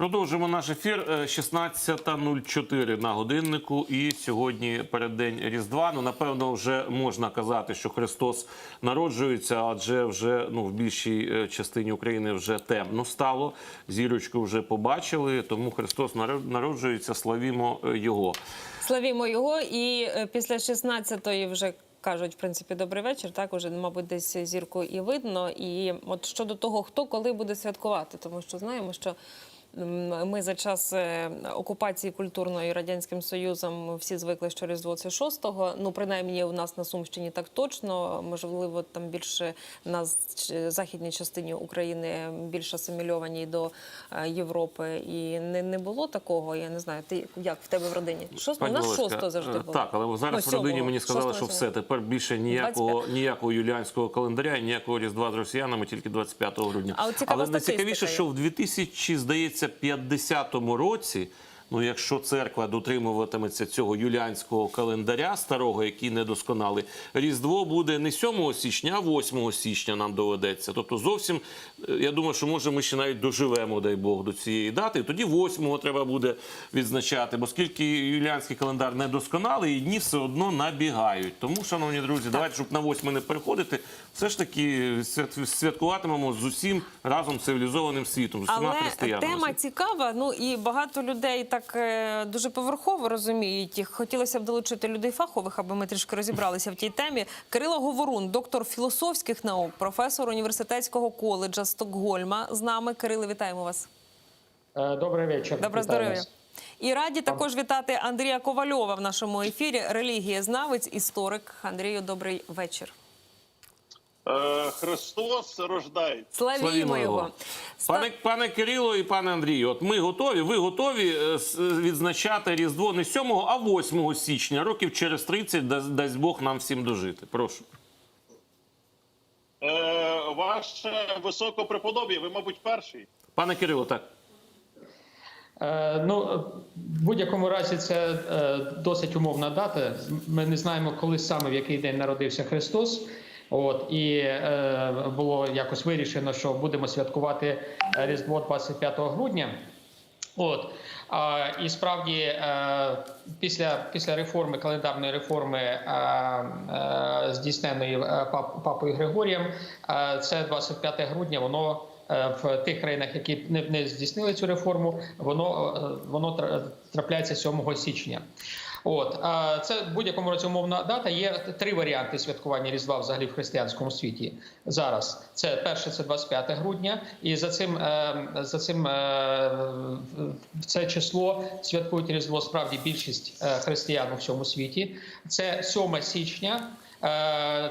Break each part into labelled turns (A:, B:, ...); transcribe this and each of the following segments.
A: Продовжимо наш ефір. Е, 16.04 на годиннику. І сьогодні переддень Різдва. Ну, напевно, вже можна казати, що Христос народжується, адже вже ну, в більшій е, частині України вже темно стало. Зірочку вже побачили, тому Христос народ- народжується. Славімо е, Його.
B: Славімо його. І е, після 16-ї вже кажуть, в принципі, добрий вечір. Так, уже, мабуть, десь зірку і видно. І от щодо того, хто коли буде святкувати, тому що знаємо, що. Ми за час е, окупації культурної радянським союзом всі звикли, що різдво це 6-го. Ну принаймні у нас на Сумщині так точно. Можливо, там більше на західній частині України більш асимільованій до е, Європи. І не, не було такого. Я не знаю. Ти як в тебе в родині? Шосто у нас шосто завжди
A: е,
B: було.
A: Так, але зараз
B: Ну,
A: в родині мені сказали, що все тепер більше ніякого
B: 25.
A: ніякого юліанського календаря, ніякого різдва з росіянами, тільки 25 грудня.
B: А от цікава
A: але найцікавіше, що в 2000, здається, 50 році. Ну, якщо церква дотримуватиметься цього юліанського календаря старого, який недосконалий, Різдво буде не 7 січня, а 8 січня нам доведеться. Тобто, зовсім я думаю, що може ми ще навіть доживемо, дай Бог, до цієї дати. Тоді 8 треба буде відзначати, бо скільки юліанський календар недосконалий, і дні все одно набігають. Тому, шановні друзі, давайте, щоб на 8 не переходити, все ж таки свят- святкуватимемо з усім разом цивілізованим світом, з усіма
B: Але тема цікава. Ну і багато людей так е, дуже поверхово розуміють. Хотілося б долучити людей фахових, аби ми трішки розібралися в тій темі. Кирило Говорун, доктор філософських наук, професор університетського коледжа Стокгольма. З нами Кирило, вітаємо вас.
C: Е, Добрий вечір.
B: Добре здоров'я. І раді також вітати Андрія Ковальова в нашому ефірі. Релігієзнавець, історик. Андрію, добрий вечір.
D: Е, Христос рождається.
B: Славімо його.
A: Пане, пане Кирило і пане Андрію, от ми готові, ви готові е, відзначати Різдво не 7, а 8 січня, років через 30, дасть, дасть Бог нам всім дожити. Прошу.
D: Е, ваше високопреподоб'я, ви, мабуть, перший.
A: Пане Кирило, так.
C: Е, Ну, в будь-якому разі, це е, досить умовна дата. Ми не знаємо, коли саме в який день народився Христос. От і е, було якось вирішено, що будемо святкувати Різдво 25 грудня. От і справді е, після, після реформи календарної реформи е, е, здійсненої папою Григорієм, а це 25 грудня. Воно в тих країнах, які не, здійснили цю реформу, воно воно трапляється 7 січня. От це в будь-якому разі умовна дата. Є три варіанти святкування Різдва взагалі в християнському світі. Зараз це перше, це 25 грудня, і за цим е, за цим е, це число святкують Різдво справді більшість е, християн у всьому світі. Це 7 січня.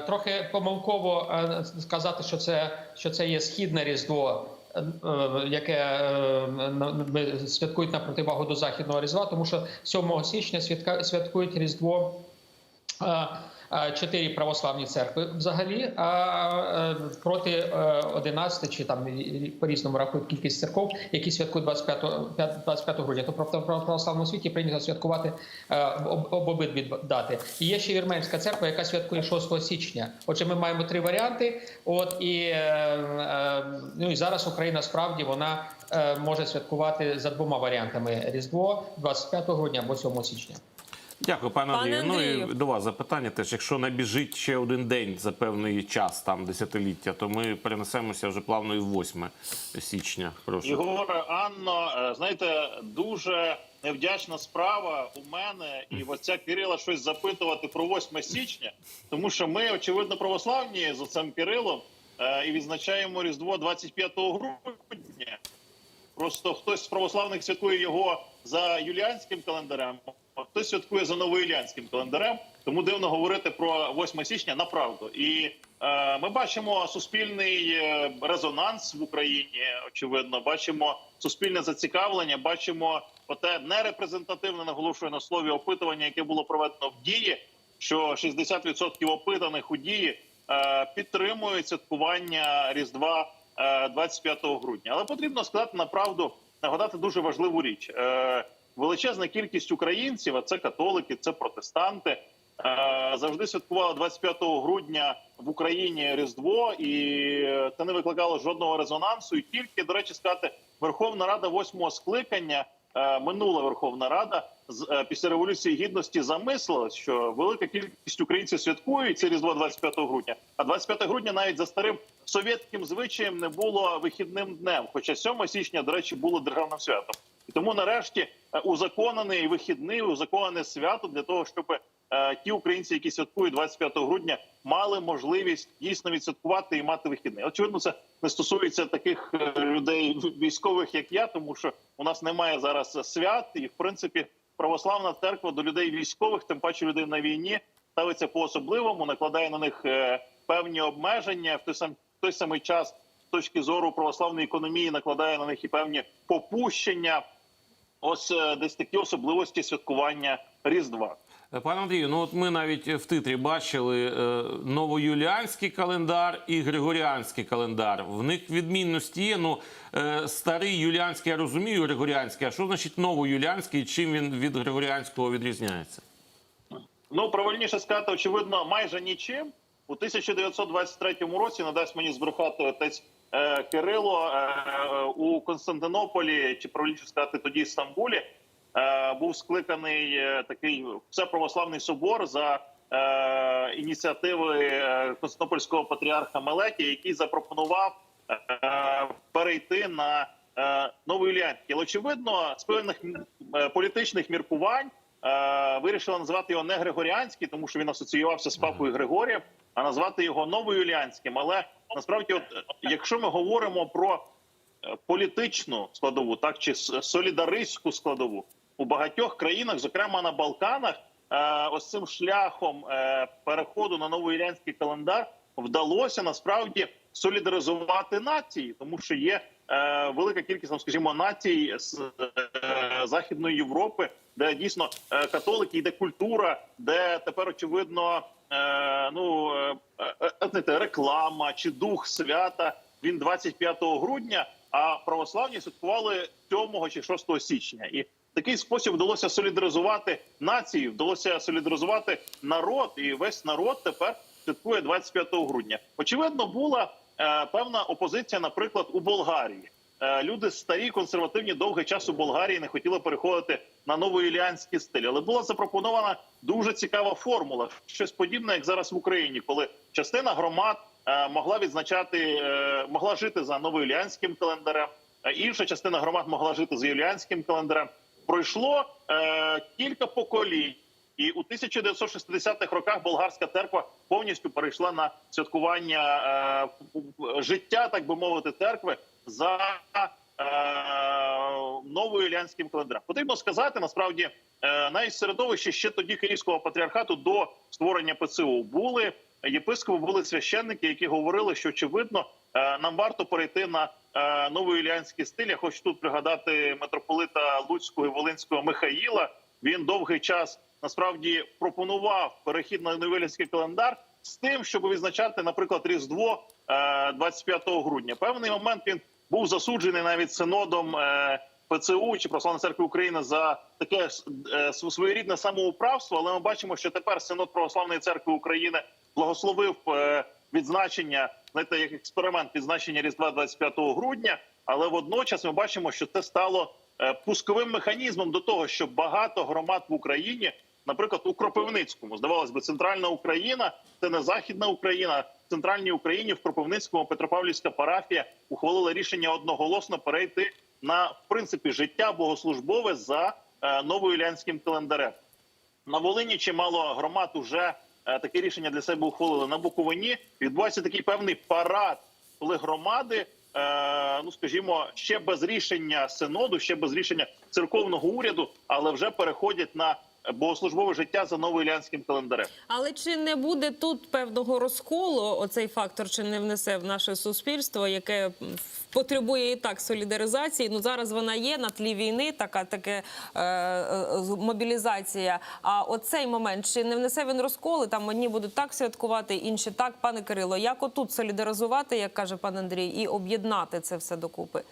C: Трохи помилково сказати, що це що це є східне різдво, яке е, на- ми святкують на противагу до західного різдва, тому що 7 січня святкують різдво. Е, е, Чотири православні церкви взагалі, а е, проти е, 11 чи там по різному рахують кількість церков, які святкують 25, 25 грудня. То в православному світі прийнято святкувати е, об, об обидві дати. І є ще вірменська церква, яка святкує 6 січня. Отже, ми маємо три варіанти. От і, е, е, ну, і зараз Україна справді вона е, може святкувати за двома варіантами: Різдво 25 грудня або 7 січня.
A: Дякую, пане,
B: Пане
A: Андрію. Ну і до вас запитання теж. Якщо набіжить ще один день за певний час, там десятиліття, то ми перенесемося вже плавно і в 8 січня. Прошу.
D: Єгоре, Анно, е, знаєте, дуже невдячна справа у мене і в отця Кирила щось запитувати про 8 січня, тому що ми, очевидно, православні з отцем Кирилом е, і відзначаємо Різдво 25 грудня. Просто хтось з православних святкує його за юліанським календарем, хтось святкує за новоюліанським календарем. Тому дивно говорити про 8 січня направду. І е, ми бачимо суспільний е, резонанс в Україні. Очевидно, бачимо суспільне зацікавлення, бачимо оте нерепрезентативне наголошую на слові опитування, яке було проведено в дії. Що 60% опитаних у дії е, підтримують святкування Різдва е, 25 грудня. Але потрібно сказати направду, нагадати дуже важливу річ. Е, Величезна кількість українців, а це католики, це протестанти, е, завжди святкували 25 грудня в Україні Різдво, і це не викликало жодного резонансу. І тільки, до речі, сказати, Верховна Рада восьмого скликання, е, минула Верховна Рада е, після революції гідності замислилась, що велика кількість українців святкують це різдво 25 грудня. А 25 грудня навіть за старим совєтським звичаєм не було вихідним днем. Хоча 7 січня, до речі, було державним святом. І тому нарешті узаконений вихідний, узаконене свято для того, щоб е, ті українці, які святкують 25 грудня, мали можливість дійсно відсвяткувати і мати вихідний. Очевидно, це не стосується таких е, людей військових, як я, тому що у нас немає зараз свят, і в принципі православна церква до людей військових, тим паче людей на війні, ставиться по особливому, накладає на них е, певні обмеження в той сам той самий час. З точки зору православної економії накладає на них і певні попущення. Ось е, десь такі особливості святкування Різдва.
A: Е, Пане Андрію, ну от ми навіть в титрі бачили е, новоюліанський календар і григоріанський календар. В них відмінності є. Ну е, старий юліанський я розумію, григоріанський. А що значить новоюліанський? Чим він від григоріанського відрізняється?
D: Ну правильніше сказати, очевидно, майже нічим. У 1923 році надасть мені збрехати отець Кирило е, е, у Константинополі, чи правильніше сказати, тоді Стамбулі, е, був скликаний е, такий всеправославний собор за е, ініціативи е, Константинопольського патріарха Мелетія, який запропонував е, перейти на е, новоюліанський. Але очевидно, з певних е, політичних міркувань е, вирішили назвати його не Григоріанський, тому що він асоціювався з папою Григорієм, а назвати його новоюліанським. Але насправді, от якщо ми говоримо про е, політичну складову, так чи солідаристську складову у багатьох країнах, зокрема на Балканах, е, ось цим шляхом е, переходу на новоюліанський календар вдалося насправді солідаризувати нації, тому що є велика кількість, скажімо, націй з західної Європи, де дійсно католики, де культура, де тепер очевидно е, ну е, е, е, реклама чи дух свята. Він 25 грудня, а православні святкували 7 чи 6 січня. І в такий спосіб вдалося солідаризувати націю, вдалося солідаризувати народ, і весь народ тепер святкує 25 грудня. Очевидно, була е, певна опозиція, наприклад, у Болгарії. Люди старі, консервативні, довгий час у Болгарії не хотіли переходити на новоіліанський стиль, але була запропонована дуже цікава формула, щось подібне, як зараз в Україні, коли частина громад е, могла відзначати, е, могла жити за новоіліанським календарем, інша частина громад могла жити за юліанським календарем. Пройшло е, кілька поколінь. І у 1960-х роках болгарська церква повністю перейшла на святкування е, життя, так би мовити, церкви за новою ілянським календарем. Потрібно сказати, насправді, е, навіть середовище ще тоді Київського патріархату до створення ПЦУ були єпископи, були священники, які говорили, що очевидно е, нам варто перейти на е, новоілянський стиль. Я хочу тут пригадати митрополита Луцького і Волинського Михаїла. Він довгий час насправді пропонував перехід на новоілянський календар з тим, щоб відзначати, наприклад, Різдво е, 25 грудня. Певний момент він був засуджений навіть синодом е, ПЦУ чи Православної церкви України за таке е, своєрідне самоуправство. Але ми бачимо, що тепер синод Православної церкви України благословив е, відзначення, знаєте, як експеримент відзначення Різдва 25 грудня. Але водночас ми бачимо, що це стало пусковим механізмом до того, що багато громад в Україні, наприклад, у Кропивницькому, здавалось би, центральна Україна, це не західна Україна. В центральній Україні в Кропивницькому Петропавлівська парафія ухвалила рішення одноголосно перейти на в принципі життя богослужбове за е, новоілянським календарем. На Волині чимало громад уже е, таке рішення для себе ухвалили. На Буковині відбувається такий певний парад, коли громади, е, ну скажімо, ще без рішення синоду, ще без рішення церковного уряду, але вже переходять на богослужбове життя за новоілянським календарем.
B: Але чи не буде тут певного розколу? Оцей фактор чи не внесе в наше суспільство, яке потребує і так солідаризації? Ну зараз вона є на тлі війни, така таке е, е, мобілізація. А оцей момент чи не внесе він розколи? Там одні будуть так святкувати, інші так, пане Кирило. Як отут солідаризувати, як каже пан Андрій, і об'єднати це все докупи?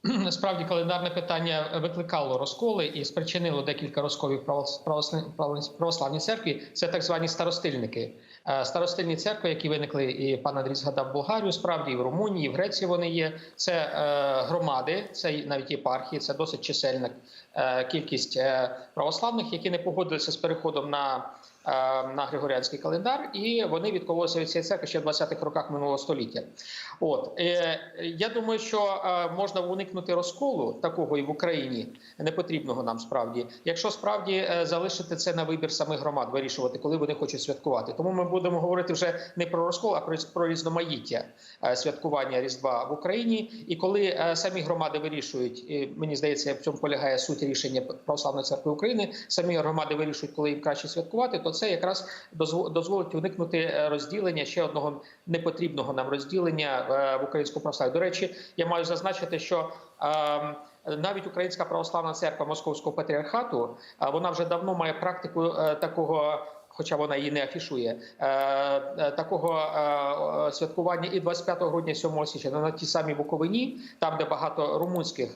C: Насправді календарне питання викликало розколи і спричинило декілька розколів православній церкві. Це так звані старостильники. Е, Старостильні церкви, які виникли, і пан Андрій згадав Болгарію, справді і в Румунії, і в Греції вони є. Це е, громади, це навіть єпархії, це досить чисельна е, кількість православних, які не погодилися з переходом на, на Григоріанський календар, і вони відкололися від цієї церкви ще в 20-х роках минулого століття. От е, я думаю, що е, можна уникнути розколу такого і в Україні непотрібного нам справді, якщо справді е, залишити це на вибір самих громад, вирішувати, коли вони хочуть святкувати. Тому ми будемо говорити вже не про розкол, а про, різноманіття е, святкування Різдва в Україні. І коли е, самі громади вирішують, і мені здається, в цьому полягає суть рішення Православної церкви України. Самі громади вирішують, коли їм краще святкувати, то це якраз дозво- дозволить уникнути е, розділення ще одного непотрібного нам розділення е, в українському православі. До речі, я маю зазначити, що ем, навіть Українська православна церква Московського патріархату е, вона вже давно має практику такого. Хоча вона її не афішує такого святкування і 25 грудня, і 7 січня на тій самій Буковині, там де багато румунських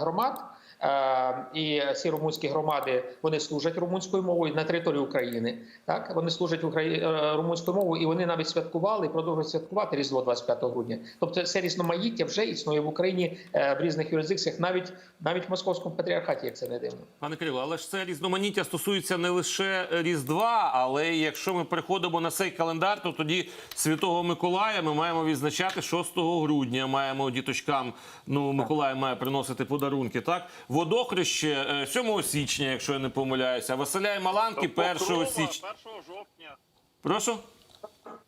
C: громад. Е, І ці румунські громади вони служать румунською мовою на території України. Так вони служать Украї... е, румунською мовою, і вони навіть святкували і продовжують святкувати Різдво 25 грудня. Тобто це різноманіття вже існує в Україні е, в різних юрисдикціях, навіть навіть в московському патріархаті, як це не дивно.
A: Пане Кирило, але ж це різноманіття стосується не лише Різдва, але якщо ми переходимо на цей календар, то тоді Святого Миколая ми маємо відзначати 6 грудня. Маємо діточкам. Ну Миколай має приносити подарунки. Так, водохреще е, 7 січня, якщо я не помиляюся. Василя і Маланки 1 січня.
D: 1 жовтня.
A: Прошу,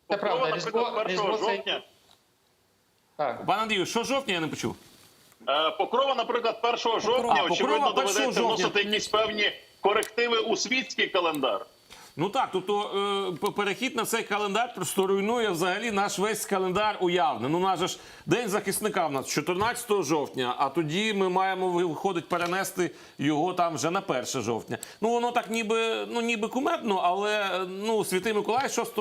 C: Це правда.
D: Покрова,
C: Різдво,
D: наприклад, 1
C: Різдво це
D: жовтня.
C: так.
A: пане Андрію, що жовтня я не почув?
D: Е, Покрова, наприклад, 1 жовтня, очевидно,
A: 1
D: доведеться вносити якісь певні корективи у світський календар.
A: Ну так, тобто е, перехід на цей календар просто руйнує взагалі наш весь календар уявний. Ну, наш же ж день захисника в нас 14 жовтня, а тоді ми маємо виходить перенести його там вже на 1 жовтня. Ну воно так ніби ну ніби кумедно, але ну святий Миколай 6,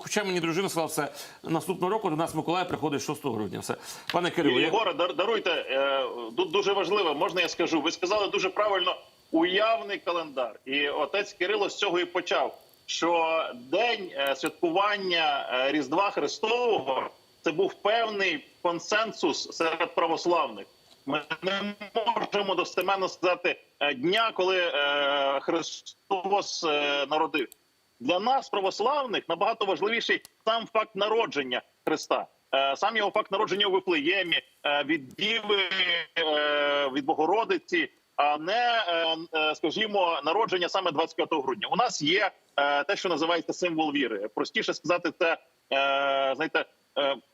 A: хоча мені дружина сказала, все наступного року до нас Миколай приходить 6 грудня. Все, пане Кирило, я...
D: Єгоре, дар- даруйте, е, тут дуже важливо, можна я скажу. Ви сказали дуже правильно уявний календар. І отець Кирило з цього і почав. Що день е, святкування е, Різдва Христового це був певний консенсус серед православних. Ми не можемо достеменно сказати е, дня, коли Христос народив. Для нас, православних, набагато важливіший сам факт народження Христа, сам його факт народження у Вифлеємі, від Діви, від Богородиці, не, е, е, скажімо, народження саме 25 грудня. У нас є е, те, що називається символ віри. Простіше сказати, це знаєте,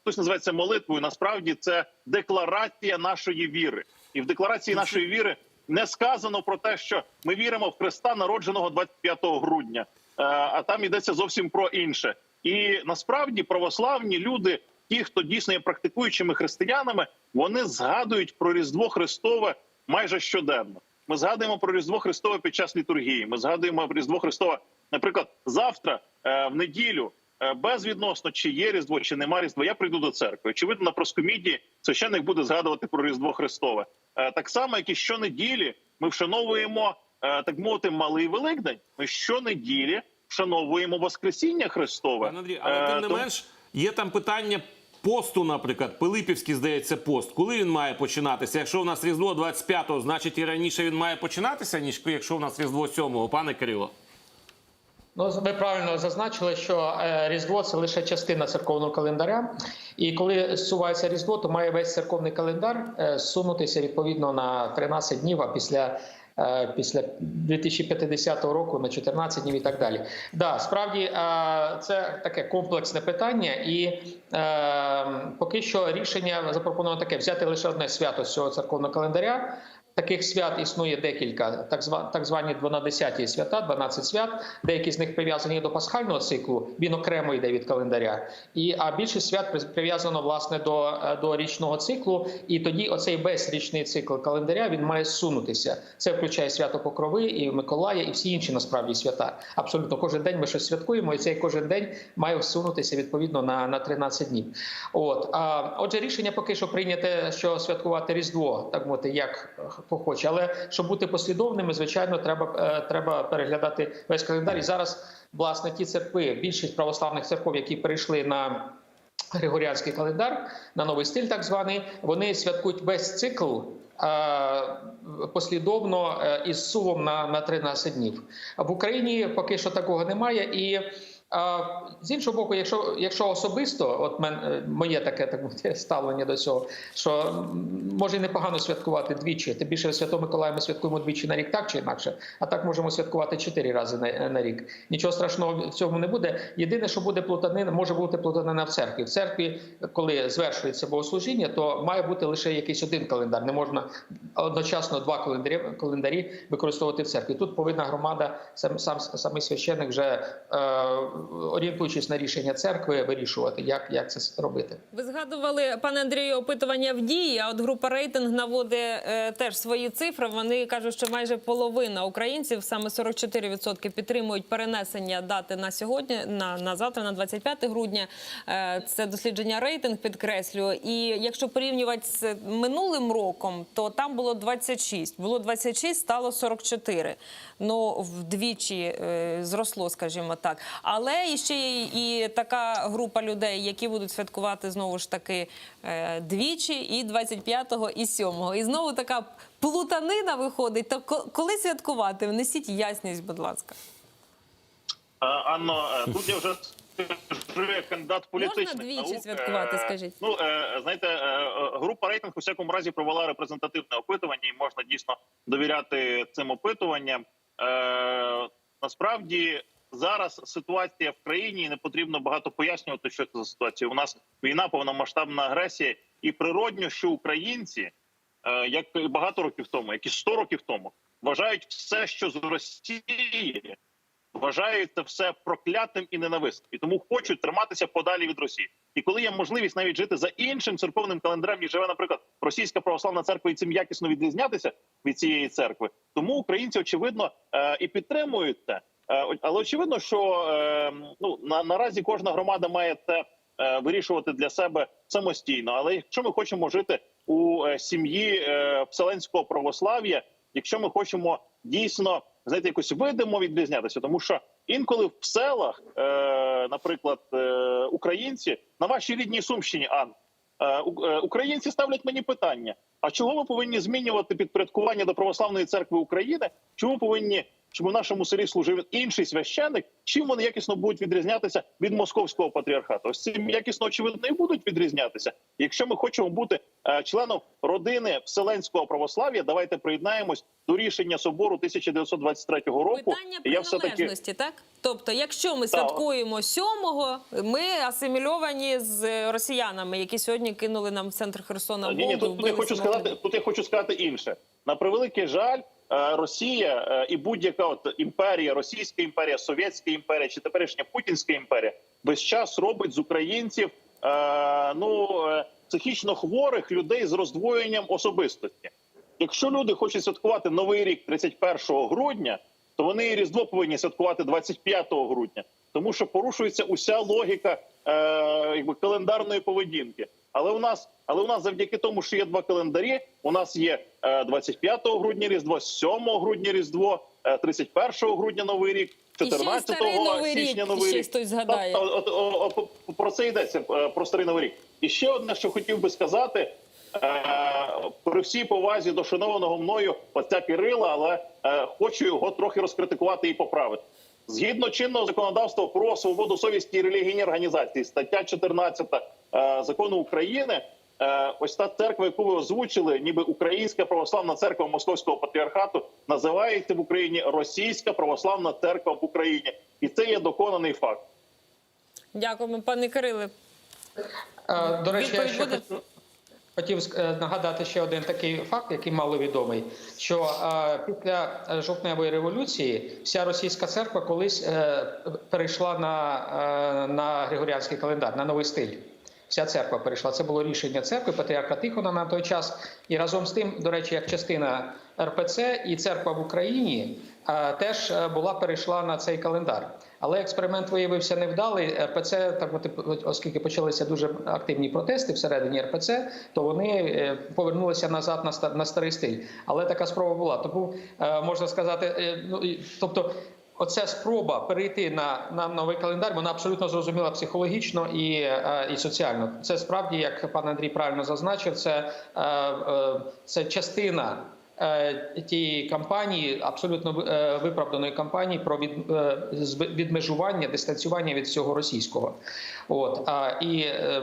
D: хтось називає це молитвою. Насправді це декларація нашої віри, і в декларації нашої віри не сказано про те, що ми віримо в Христа, народженого 25 грудня, а там йдеться зовсім про інше. І насправді православні люди, ті, хто дійсно є практикуючими християнами, вони згадують про Різдво Христове майже щоденно. Ми згадуємо про Різдво Христове під час літургії. Ми згадуємо про Різдво Христове, наприклад, завтра е, в неділю. е, Безвідносно, чи є Різдво, чи нема Різдва, я прийду до церкви. Очевидно, на проскомідії священник буде згадувати про Різдво Христове. Е, Так само, як і щонеділі ми вшановуємо, так мовити, малий Великдень. Ми щонеділі вшановуємо Воскресіння Христове.
A: Пане Андрій, але тим не
D: тому-
A: менш є там питання. Посту, наприклад, Пилипівський, здається, пост. Коли він має починатися? Якщо у нас Різдво 25-го, значить і раніше він має починатися, ніж якщо у нас Різдво 7-го, пане Кирило.
C: Ну, ви правильно зазначили, що е, Різдво це лише частина церковного календаря. І коли зсувається Різдво, то має весь церковний календар е, зсунутися відповідно на 13 днів, а після. Е, Після 2050 року на 14 днів і так далі. Да, справді е, це таке комплексне питання, і е, поки що рішення запропоновано таке: взяти лише одне свято з цього церковного календаря. Таких свят існує декілька, так звані, 12 свята, 12 свят. Деякі з них прив'язані до пасхального циклу. Він окремо йде від календаря. І а більшість свят при- прив'язано власне до, до річного циклу. І тоді оцей весь річний цикл календаря він має зсунутися. Це включає свято Покрови і Миколая, і всі інші насправді свята. Абсолютно кожен день ми щось святкуємо, і цей кожен день має всунутися відповідно на, на 13 днів. От а отже, рішення поки що прийняте, що святкувати Різдво, так мовити, як хто хоче. Але щоб бути послідовними, звичайно, треба, е, треба переглядати весь календар. І зараз, власне, ті церкви, більшість православних церков, які перейшли на Григоріанський календар на новий стиль, так званий, вони святкують весь цикл е, послідовно е, із сувом на, на 13 днів. В Україні поки що такого немає. І з іншого боку, якщо, якщо особисто, от мен, е, моє таке так ставлення до цього, що може непогано святкувати двічі. Тим більше Святого Миколая ми святкуємо двічі на рік, так чи інакше. А так можемо святкувати чотири рази на, на рік. Нічого страшного в цьому не буде. Єдине, що буде плутанина, може бути плутанина в церкві. В церкві, коли звершується богослужіння, то має бути лише якийсь один календар. Не можна одночасно два календарі, календарі використовувати в церкві. Тут повинна громада, сам сам самий священник вже е, орієнтуючись на рішення церкви, вирішувати, як, як це робити.
B: Ви згадували, пане Андрію, опитування в дії. А от група рейтинг наводить е, теж свої цифри. Вони кажуть, що майже половина українців, саме 44% підтримують перенесення дати на сьогодні, на, на завтра, на 25 грудня. Е, це дослідження рейтинг, підкреслюю. І якщо порівнювати з минулим роком, то там було 26. Було 26, стало 44. Ну вдвічі е, зросло, скажімо так. Але і ще є і така група людей, які будуть святкувати знову ж таки е, двічі, і 25-го, і 7-го. І знову така плутанина виходить. То коли святкувати? Внесіть ясність, будь ласка.
D: Е, Анно, е, тут я вже кандидат політичних
B: двічі
D: наук.
B: святкувати, скажіть?
D: Ну знаєте, група рейтинг у всякому разі провела репрезентативне опитування, і можна дійсно довіряти цим опитуванням. Насправді зараз ситуація в країні і не потрібно багато пояснювати, що це за ситуація. У нас війна, повномасштабна агресія, і природньо, що українці, е, як багато років тому, як і 100 років тому, вважають все, що з Росії вважають це все проклятим і ненависним, і тому хочуть триматися подалі від Росії. І коли є можливість навіть жити за іншим церковним календарем, ніж живе, наприклад, російська православна церква, і цим якісно відрізнятися від цієї церкви, тому українці очевидно е, і підтримують це. Е, але очевидно, що е, ну на наразі кожна громада має це е, вирішувати для себе самостійно. Але якщо ми хочемо жити у сім'ї вселенського православ'я, якщо ми хочемо дійсно знаєте, якось видимо відрізнятися, тому що інколи в селах, наприклад, українці на вашій рідній сумщині, Ан, українці ставлять мені питання: а чого ми повинні змінювати підпорядкування до православної церкви України? Чому повинні щоб у нашому селі служив інший священник? Чим вони якісно будуть відрізнятися від московського патріархату? Ось цим якісно очевидно і будуть відрізнятися. Якщо ми хочемо бути е, членом родини вселенського православ'я, давайте приєднаємось до рішення собору 1923 року.
B: Питання
D: я все таки
B: приналежності, так? Тобто, якщо ми святкуємо 7-го, ми асимільовані з росіянами, які сьогодні кинули нам в центр Херсона
D: Ні, ні, тут, тут я хочу сказати, тут я хочу сказати інше. На превеликий жаль, Росія е, і будь-яка от імперія, Російська імперія, Совєтська імперія чи теперішня Путінська імперія весь час робить з українців е, ну е, психічно хворих людей з роздвоєнням особистості. Якщо люди хочуть святкувати новий рік 31 грудня, то вони і різдво повинні святкувати 25 грудня, тому що порушується уся логіка е, якби календарної поведінки. Але у нас, але у нас завдяки тому, що є два календарі. У нас є е, 25 грудня Різдво, 7 грудня Різдво, е, 31 грудня Новий рік,
B: І ще й
D: 14
B: старий Новий
D: січня
B: рік,
D: Новий рік.
B: хтось згадає.
D: Та- от, от, от, про це йдеться е, про старий новий рік. І ще одне, що хотів би сказати. Е, При всій повазі до шанованого мною отця Кирила, але е, хочу його трохи розкритикувати і поправити. Згідно чинного законодавства про свободу совісті і релігійні організації, стаття 14 е, закону України. е, Ось та церква, яку ви озвучили, ніби Українська православна церква Московського патріархату, називається в Україні Російська православна церква в Україні, і це є доконаний факт.
B: Дякуємо, пане Кириле.
C: Е, До речі, я ще
B: буде?
C: хотів- е, нагадати ще один такий факт, який маловідомий, що е, після е, жовтневої революції вся російська церква колись е, перейшла на, е, на Григоріанський календар, на новий стиль. Вся церква перейшла. Це було рішення церкви, патріарха Тихона на той час. І разом з тим, до речі, як частина РПЦ і церква в Україні е, теж е, була перейшла на цей календар. Але експеримент виявився невдалий. РПЦ, так оскільки почалися дуже активні протести всередині РПЦ, то вони е, повернулися назад на ста- старий стиль. Але така спроба була. Тому можна сказати, ну тобто. Оця спроба перейти на, на новий календар, вона абсолютно зрозуміла психологічно і, е, і соціально. Це справді, як пан Андрій правильно зазначив, це, е, е, це частина тієї кампанії, абсолютно е, виправданої кампанії про від, е, відмежування, дистанціювання від всього російського. От і е,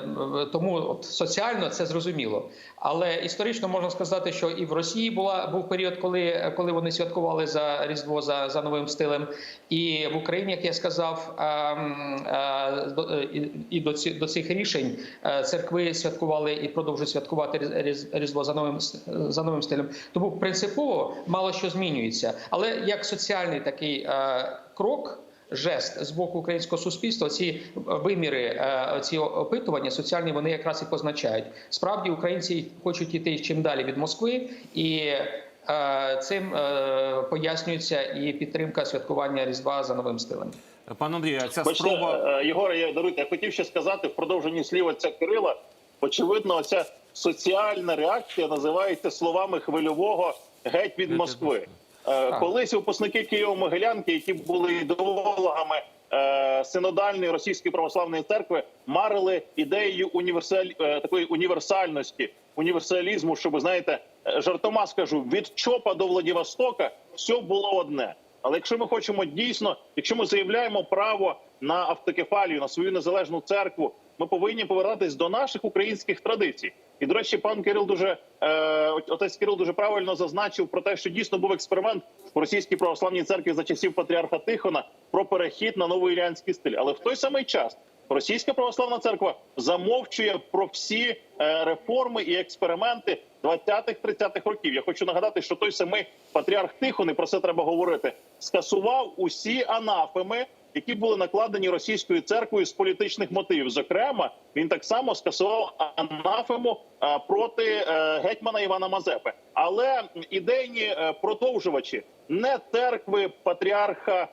C: тому от, соціально це зрозуміло. Але історично можна сказати, що і в Росії була був період, коли, коли вони святкували за Різдво за, за новим стилем, і в Україні, як я сказав, е, е, е, і- до ці до цих рішень е, церкви святкували і продовжують святкувати Різ- Різ- Різдво за новим за новим стилем. Тому принципово мало що змінюється, але як соціальний такий е, крок. Жест з боку українського суспільства, ці виміри, е, ці опитування соціальні, вони якраз і позначають. Справді українці хочуть іти чим далі від Москви, і е, цим е, пояснюється і підтримка святкування Різдва за новим стилем.
A: Пан Андрій, ця
D: Бачите,
A: спроба.
D: е, Єгоре, я даруйте, я хотів ще сказати в продовженні слів отця Кирила. Очевидно, оця соціальна реакція називається словами хвильового геть від Москви. Е, Колись випускники Києво-Могилянки, які були ідеологами е, синодальної російської православної церкви, марили ідеєю універсаль... е, такої універсальності, універсалізму, щоб знаєте, жартома скажу, від Чопа до Владивостока все було одне. Але якщо ми хочемо дійсно, якщо ми заявляємо право на автокефалію, на свою незалежну церкву, ми повинні повертатись до наших українських традицій. І до речі, пан Кирил дуже е, отець Кирил дуже правильно зазначив про те, що дійсно був експеримент в російській православній церкві за часів патріарха Тихона про перехід на новий ілянський стиль. Але в той самий час російська православна церква замовчує про всі е, реформи і експерименти 20-30-х років. Я хочу нагадати, що той самий патріарх Тихон, і про це треба говорити, скасував усі анафеми, які були накладені російською церквою з політичних мотивів. Зокрема, він так само скасував анафему е, проти е, гетьмана Івана Мазепи. Але ідейні е, продовжувачі не церкви патріарха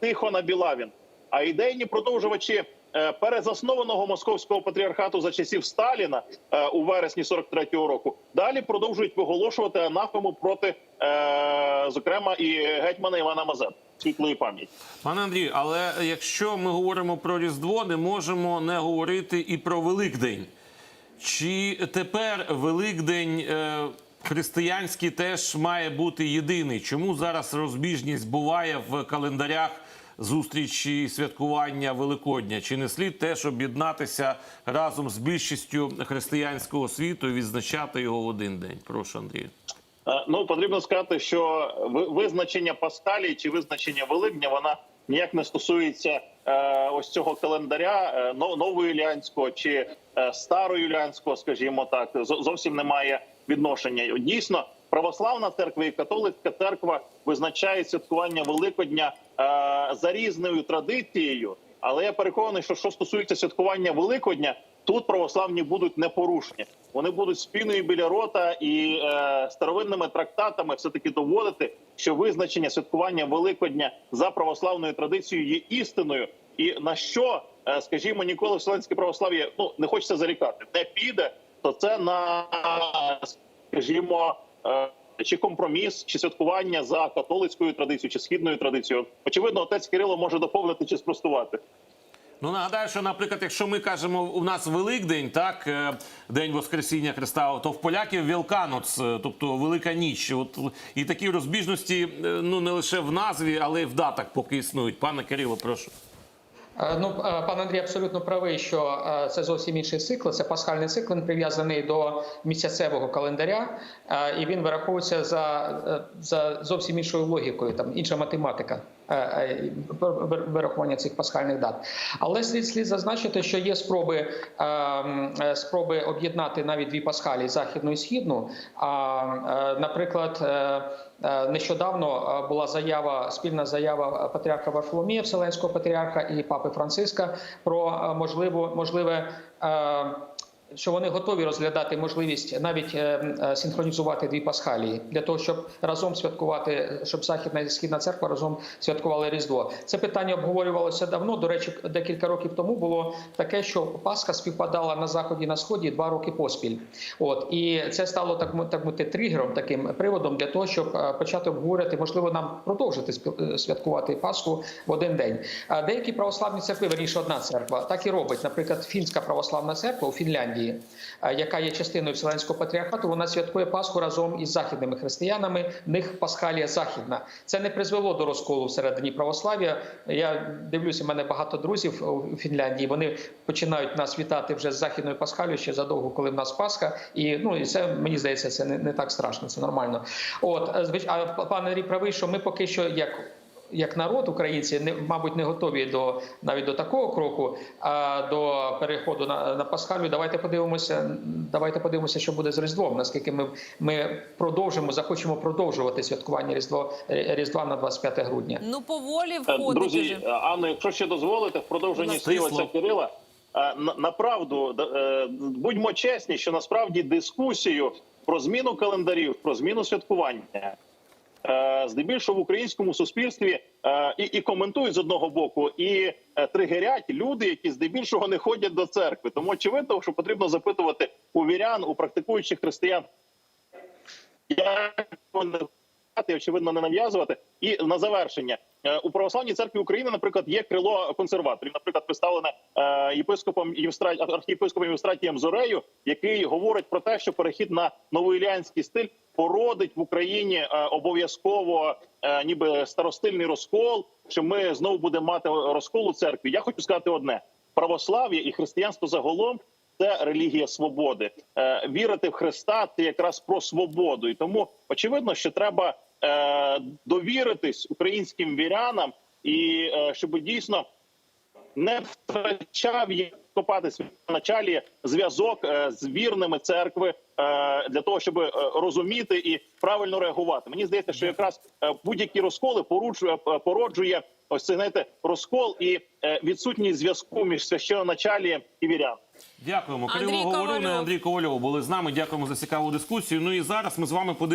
D: Тихона Білавін, а ідейні продовжувачі перезаснованого московського патріархату за часів Сталіна е, у вересні 43-го року. Далі продовжують виголошувати анафему проти, е, зокрема, і гетьмана Івана Мазепи. Світлої пам'яті.
A: Пане Андрію, але якщо ми говоримо про Різдво, не можемо не говорити і про Великдень. Чи тепер Великдень е, християнський теж має бути єдиний? Чому зараз розбіжність буває в календарях зустрічі святкування Великодня? Чи не слід теж об'єднатися разом з більшістю християнського світу і відзначати його в один день? Прошу, Андрію.
D: Е, Ну потрібно сказати, що ви- визначення Паскалії чи визначення Великдня вона ніяк не стосується е, ось цього календаря е, но- новоюліанського чи староюліанського, скажімо так, зовсім немає відношення. Дійсно, православна церква і католицька церква визначають святкування Великодня е, за різною традицією. Але я переконаний, що що стосується святкування Великодня, тут православні будуть непорушні. Вони будуть спіною біля рота і е, старовинними трактатами все таки доводити, що визначення святкування Великодня за православною традицією є істиною, і на що, е, скажімо, ніколи вселенське православ'я ну не хочеться зарікати, не піде, то це на скажімо. Е, чи компроміс, чи святкування за католицькою традицією, чи східною традицією, очевидно, отець Кирило може доповнити чи спростувати.
A: Ну нагадаю, що, наприклад, якщо ми кажемо, у нас Великдень, так е, день Воскресіння Христа, то в поляків Велканоц, е, тобто Велика ніч. От і такі розбіжності, ну не лише в назві, але й в датах поки існують. Пане Кирило, прошу.
C: Е, Ну, е, пан Андрій абсолютно правий, що е, це зовсім інший цикл. Це пасхальний цикл, він прив'язаний до місяцевого календаря, і він вираховується за, за зовсім іншою логікою, там інша математика. Е, е, Вирахування цих пасхальних дат, але слід слід зазначити, що є спроби е, м, е, спроби об'єднати навіть дві пасхалі західну і східну. Наприклад, Нещодавно була заява, спільна заява патріарха Варфоломія, Вселенського патріарха і папи Франциска про можливо, можливе. Що вони готові розглядати можливість навіть е, е, синхронізувати дві пасхалії для того, щоб разом святкувати, щоб західна і східна церква разом святкували Різдво. Це питання обговорювалося давно. До речі, декілька років тому було таке, що Пасха співпадала на заході і на сході два роки поспіль. От і це стало так так мовити тригером, таким приводом для того, щоб е, почати обговорювати, можливо, нам продовжити святкувати Пасху в один день. А деякі православні церкви, верніше одна церква, так і робить. Наприклад, фінська православна церква у Фінляндії, е, яка є частиною Вселенського патріархату, вона святкує Пасху разом із західними християнами. В них Пасхалія західна. Це не призвело до розколу всередині православ'я. Я дивлюся, в мене багато друзів у Фінляндії. Вони починають нас вітати вже з західною Пасхалією ще задовго, коли в нас Пасха. І ну і це мені здається, це не, не так страшно, це нормально. От е, а пан Андрій правий, що ми поки що як. Як народ українці не мабуть не готові до навіть до такого кроку, а до переходу на, на Пасхалію. Давайте подивимося. Давайте подивимося, що буде з Різдвом. Наскільки ми, ми продовжимо, захочемо продовжувати святкування Різдво Різдва на 25 грудня.
B: Ну поволі
D: Е,
B: входить
D: Друзі, е, Анно, якщо ще дозволите, в продовженні слів Кирила, е, направду будьмо чесні, що насправді дискусію про зміну календарів, про зміну святкування. Е, Здебільшого в українському суспільстві е, і, і коментують з одного боку, і е, тригерять люди, які здебільшого не ходять до церкви. Тому очевидно, що потрібно запитувати у вірян, у практикуючих християн, як вони і, очевидно не нав'язувати. І на завершення Е, у православній церкві України, наприклад, є крило консерваторів, наприклад, представлене е, єпископом архієпископом Євстратієм Зорею, який говорить про те, що перехід на новоілянський стиль породить в Україні е, обов'язково ніби старостильний розкол. Що ми знову будемо мати розкол у церкві. Я хочу сказати одне: православ'я і християнство загалом це релігія свободи. Вірити в Христа це якраз про свободу, і тому очевидно, що треба довіритись українським вірянам, і е, щоб дійсно не втрачав копатись в началі зв'язок е, з вірними церкви е, для того, щоб е, розуміти і правильно реагувати. Мені здається, що якраз е, будь-які розколи поруджує породжує ось цей знаєте розкол і е, відсутність зв'язку між священоначалієм і вірян.
A: Дякуємо. Кирило Говорюн. Андрій Ковальов були з нами. Дякуємо за цікаву дискусію. Ну і зараз ми з вами подивимося.